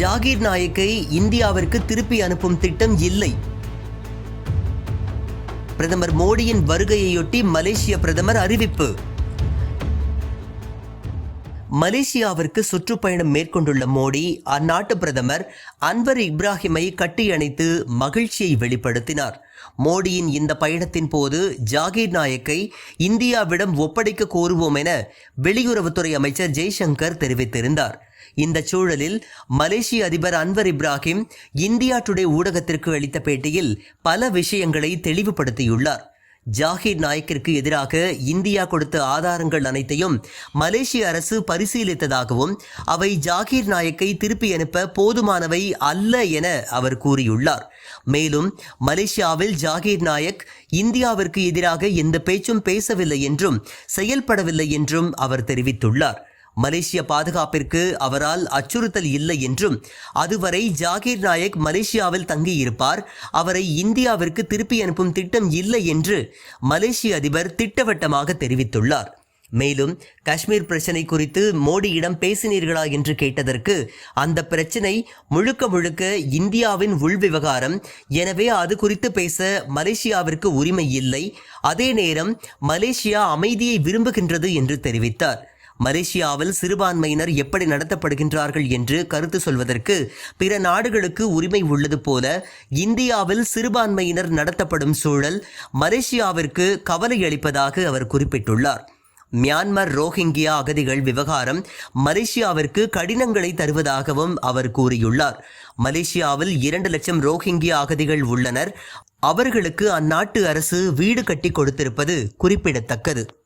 ஜாகீர் நாயக்கை இந்தியாவிற்கு திருப்பி அனுப்பும் திட்டம் இல்லை. பிரதமர் மோடியின் வருகையையொட்டி மலேசிய பிரதமர் அறிவிப்பு. மலேசியாவிற்கு சுற்றுப்பயணம் மேற்கொண்டுள்ள மோடி அந்நாட்டு பிரதமர் அன்வர் இப்ராஹிமை கட்டியணைத்து மகிழ்ச்சியை வெளிப்படுத்தினார். மோடியின் இந்த பயணத்தின் போது ஜாகீர் நாயக்கை இந்தியாவிடம் ஒப்படைக்க கோருவோம் என வெளியுறவுத்துறை அமைச்சர் ஜெய்சங்கர் தெரிவித்திருந்தார். இந்த சூழலில் மலேசிய அதிபர் அன்வர் இப்ராஹிம் இந்தியா டுடே ஊடகத்திற்கு அளித்த பேட்டியில் பல விஷயங்களை தெளிவுபடுத்தியுள்ளார். ஜாகிர் நாயக்கிற்கு எதிராக இந்தியா கொடுத்த ஆதாரங்கள் அனைத்தையும் மலேசிய அரசு பரிசீலித்ததாகவும் அவை ஜாகிர் நாயக்கை திருப்பி அனுப்ப போதுமானவை அல்ல என அவர் கூறியுள்ளார். மேலும் மலேசியாவில் ஜாகிர் நாயக் இந்தியாவிற்கு எதிராக எந்த பேச்சும் பேசவில்லை என்றும் செயல்படவில்லை என்றும் அவர் தெரிவித்துள்ளார். மலேசிய பாதுகாப்பிற்கு அவரால் அச்சுறுத்தல் இல்லை என்றும் அதுவரை ஜாகீர் நாயக் மலேசியாவில் தங்கியிருப்பார் அவரை இந்தியாவிற்கு திருப்பி அனுப்பும் திட்டம் இல்லை என்று மலேசிய அதிபர் திட்டவட்டமாக தெரிவித்துள்ளார். மேலும் காஷ்மீர் பிரச்சனை குறித்து மோடியிடம் பேசினீர்களா என்று கேட்டதற்கு அந்த பிரச்சனை முழுக்க முழுக்க இந்தியாவின் உள்விவகாரம் எனவே அது குறித்து பேச மலேசியாவிற்கு உரிமை இல்லை அதே நேரம் மலேசியா அமைதியை விரும்புகின்றது என்று தெரிவித்தார். மலேசியாவில் சிறுபான்மையினர் எப்படி நடத்தப்படுகின்றார்கள் என்று கருத்து சொல்வதற்கு பிற நாடுகளுக்கு உரிமை உள்ளது போல இந்தியாவில் சிறுபான்மையினர் நடத்தப்படும் சூழல் மலேசியாவிற்கு கவலை அளிப்பதாக அவர் குறிப்பிட்டுள்ளார். மியான்மர் ரோஹிங்கியா அகதிகள் விவகாரம் மலேசியாவிற்கு கடினங்களை தருவதாகவும் அவர் கூறியுள்ளார். மலேசியாவில் இரண்டு லட்சம் ரோஹிங்கியா அகதிகள் உள்ளனர். அவர்களுக்கு அந்நாட்டு அரசு வீடு கட்டி கொடுத்திருப்பது குறிப்பிடத்தக்கது.